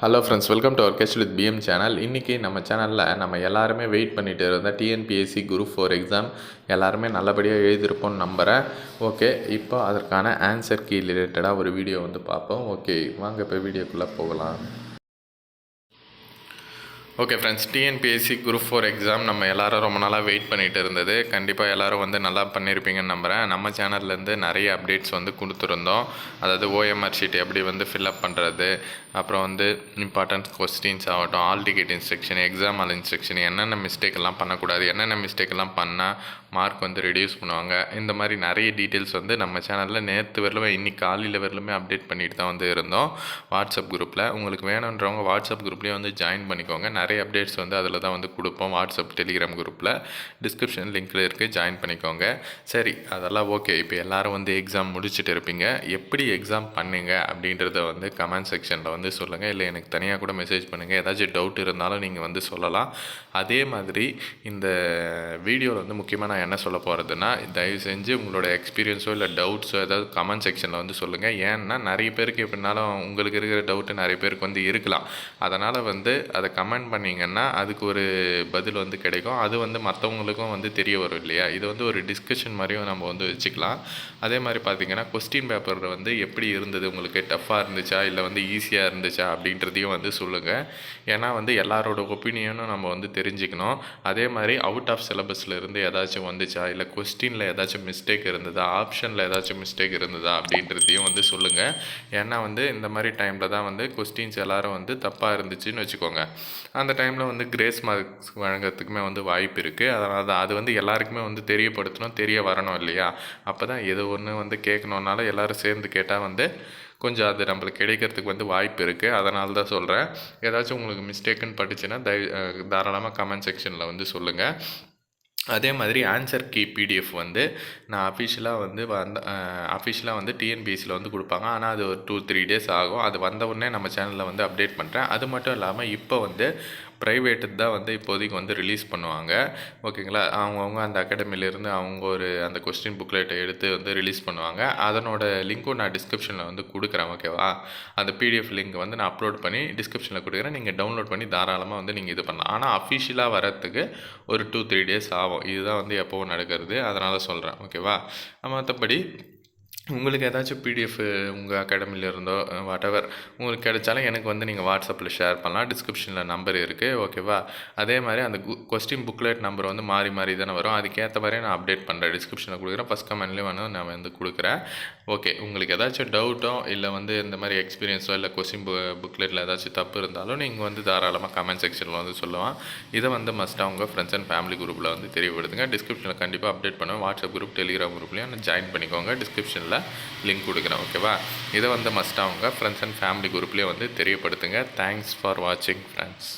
Hello friends welcome to our guest with PM channel இன்றைக்கி நம்ம சேனலில் நம்ம எல்லாருமே வெயிட் பண்ணிட்டு இருந்த டிஎன்பிஎஸ்சி குரூப் ஃபோர் எக்ஸாம் எல்லாருமே நல்லபடியாக எழுதியிருப்போம்னு நம்புகிறேன் ஓகே இப்போ அதற்கான ஆன்சர் கீ ரிலேட்டடாக ஒரு வீடியோ வந்து பார்ப்போம். ஓகே வாங்க இப்போ வீடியோக்குள்ளே போகலாம். Okay friends TNPSC group four exam நம்ம எல்லாரும் ரொம்ப நாளாக வெயிட் பண்ணிட்டு இருந்தது. கண்டிப்பாக எல்லோரும் வந்து நல்லா பண்ணியிருப்பீங்கன்னு நம்புகிறேன் நம்ம சேனல்லேருந்து நிறைய அப்டேட்ஸ் வந்து கொடுத்துருந்தோம். அதாவது ஓஎம்ஆர் ஷீட் எப்படி வந்து ஃபில்அப் பண்ணுறது அப்புறம் வந்து இம்பார்ட்டன்ட் கொஸ்டின்ஸ் ஆகட்டும் hall ticket instruction exam hall instruction என்னென்ன மிஸ்டேக் எல்லாம் பண்ணக்கூடாது என்னென்ன மிஸ்டேக் எல்லாம் பண்ணால் மார்க் வந்து ரெடியூஸ் பண்ணுவாங்க. இந்த மாதிரி நிறைய டீட்டெயில்ஸ் வந்து நம்ம சேனலில் நேற்று வரலுமே இன்னைக்கு காலையில் வரலுமே அப்டேட் பண்ணிட்டு தான் வந்து இருந்தோம். வாட்ஸ்அப் குரூப்பில் உங்களுக்கு வேணுன்றவங்க வாட்ஸ்அப் குரூப்லேயே வந்து ஜாயின் பண்ணிக்கோங்க. நிறைய அப்டேட்ஸ் வந்து அதில் தான் வந்து கொடுப்போம். வாட்ஸ்அப் டெலிகிராம் குரூப்பில் டிஸ்கிரிப்ஷன் லிங்க்கில் இருக்குது ஜாயின் பண்ணிக்கோங்க. சரி அதெல்லாம் ஓகே இப்போ எல்லோரும் வந்து எக்ஸாம் முடிச்சுட்டு இருப்பீங்க. எப்படி எக்ஸாம் பண்ணுங்க அப்படின்றத வந்து கமெண்ட் செக்ஷனில் வந்து சொல்லுங்கள் இல்லை எனக்கு தனியாக கூட மெசேஜ் பண்ணுங்கள் ஏதாச்சும் டவுட் இருந்தாலும் நீங்கள் வந்து சொல்லலாம். அதே மாதிரி இந்த வீடியோவில் வந்து முக்கியமாக நான் என்ன சொல்ல போகிறதுனா தயவு செஞ்சு உங்களோட எக்ஸ்பீரியன்ஸோ இல்லை டவுட்ஸோ ஏதாவது கமெண்ட் செக்ஷனில் வந்து சொல்லுங்கள் ஏன்னா நிறைய பேருக்கு எப்படினாலும் உங்களுக்கு இருக்கிற டவுட்டு நிறைய பேருக்கு வந்து இருக்கலாம். அதனால் வந்து அதை கமெண்ட் பண்ணிங்கன்னா அதுக்கு ஒரு பதில் வந்து கிடைக்கும். அது வந்து மற்றவங்களுக்கும் வந்து தெரிய வரும் இல்லையா? இது வந்து ஒரு டிஸ்கஷன் மாதிரியும் நம்ம வந்து வச்சுக்கலாம். அதே மாதிரி பார்த்தீங்கன்னா கொஸ்டின் பேப்பர் வந்து எப்படி இருந்தது? உங்களுக்கு டஃப்பாக இருந்துச்சா? இல்லை வந்து ஈஸியாக இருந்துச்சா? அப்படின்றதையும் வந்து சொல்லுங்கள் ஏன்னா வந்து எல்லாரோட ஒப்பீனியனும் நம்ம வந்து தெரிஞ்சுக்கணும். அதே மாதிரி அவுட் ஆஃப் சிலபஸில் இருந்து ஏதாச்சும் வந்துச்சா? இல்லை கொஸ்டினில் ஏதாச்சும் மிஸ்டேக் இருந்ததா? ஆப்ஷனில் ஏதாச்சும் மிஸ்டேக் இருந்ததா? அப்படின்றதையும் வந்து சொல்லுங்கள் ஏன்னா வந்து இந்த மாதிரி டைமில் தான் வந்து கொஸ்டின்ஸ் எல்லாரும் வந்து தப்பாக இருந்துச்சுன்னு வச்சுக்கோங்க. அந்த டைமில் வந்து கிரேஸ் மார்க்ஸ் வழங்குறதுக்குமே வந்து வாய்ப்பு இருக்குது அதனால் தான் அது வந்து எல்லாருக்குமே வந்து தெரியப்படுத்தணும் தெரிய வரணும் இல்லையா? அப்போ தான் எது ஒன்று வந்து கேட்கணுன்னாலும் எல்லோரும் சேர்ந்து கேட்டால் வந்து கொஞ்சம் அது நம்மளுக்கு கிடைக்கிறதுக்கு வந்து வாய்ப்பு இருக்குது அதனால தான் சொல்கிறேன் ஏதாச்சும் உங்களுக்கு மிஸ்டேக்குன்னு பட்டுச்சுன்னா தை தாராளமாக கமெண்ட் செக்ஷனில் வந்து சொல்லுங்கள் அதே மாதிரி ஆன்சர் கீ பிடிஎஃப் வந்து நான் அஃபிஷியலாக வந்து வந்த அஃபிஷியலாக வந்து டிஎன்பிஎஸ்சியில் வந்து கொடுப்பாங்க. ஆனால் அது ஒரு டூ த்ரீ டேஸ் ஆகும். அது வந்த உடனே நம்ம சேனலில் வந்து அப்டேட் பண்ணுறேன் அது மட்டும் இல்லாமல் இப்போ வந்து ப்ரைவேட்டு தான் வந்து இப்போதைக்கு வந்து ரிலீஸ் பண்ணுவாங்க. ஓகேங்களா அவங்கவுங்க அந்த அகாடமிலேருந்து அவங்க ஒரு அந்த கொஸ்டின் புக்லெட்டை எடுத்து வந்து ரிலீஸ் பண்ணுவாங்க. அதனோட லிங்க்கும் நான் டிஸ்கிரிப்ஷனில் வந்து கொடுக்குறேன் ஓகேவா அந்த பிடிஎஃப் லிங்க் வந்து நான் அப்லோட் பண்ணி டிஸ்கிரிப்ஷனில் கொடுக்குறேன். நீங்கள் டவுன்லோட் பண்ணி தாராளமாக வந்து நீங்கள் இது பண்ணலாம். ஆனால் அஃபிஷியலாக வரத்துக்கு ஒரு டூ த்ரீ டேஸ் ஆகும். இதுதான் வந்து எப்போவும் நடக்கிறது. அதனால் சொல்கிறேன் ஓகேவா மற்றபடி உங்களுக்கு ஏதாச்சும் பிடிஎஃப் உங்கள் அகாடமியில் இருந்தோ வாட்டெவர் உங்களுக்கு கிடைச்சாலும் எனக்கு வந்து நீங்கள் வாட்ஸ்அப்பில் ஷேர் பண்ணலாம். டிஸ்கிரிப்ஷனில் நம்பர் இருக்குது ஓகேவா அதே மாதிரி அந்த கொஸ்டின் புக்லெட் நம்பர் வந்து மாறி மாறி தானே வரும். அதுக்கேற்ற மாதிரி நான் அப்டேட் பண்ணுறேன் டிஸ்கிரிப்ஷனில் கொடுக்குறேன். ஃபஸ்ட் கமெண்ட்லேயும் வேணும் நான் வந்து கொடுக்குறேன். ஓகே உங்களுக்கு ஏதாச்சும் டவுட்டோ இல்லை வந்து இந்த மாதிரி எக்ஸ்பீரியன்ஸோ இல்லை கொஸ்டின் பு புக்லெட்டில் ஏதாச்சும் தப்பு இருந்தாலும் நீங்கள் வந்து தாராளமாக கமெண்ட் செக்ஷனில் வந்து சொல்லுவான் இதை வந்து மஸ்ட்டாக உங்கள் ஃப்ரெண்ட்ஸ் அண்ட் ஃபேமிலி குரூப்பில் வந்து தெரியப்படுத்துங்க. டிஸ்கிரிப்ஷனில் கண்டிப்பாக அப்டேட் பண்ணுவேன். வாட்ஸ்அப் குரூப் டெலிகிராம் குரூப்லேயும் ஜாயின் பண்ணிக்கோங்க. டிஸ்கிரிப்ஷனில் லிங்க் கொடுக்குறேன் ஓகேவா இதை வந்து மஸ்ட் அவங்க ஃப்ரெண்ட்ஸ் அண்ட் ஃபேமிலி குரூப்லேயே வந்து தெரியப்படுத்துங்க. தேங்க்ஸ் ஃபார் வாட்சிங் ஃப்ரெண்ட்ஸ்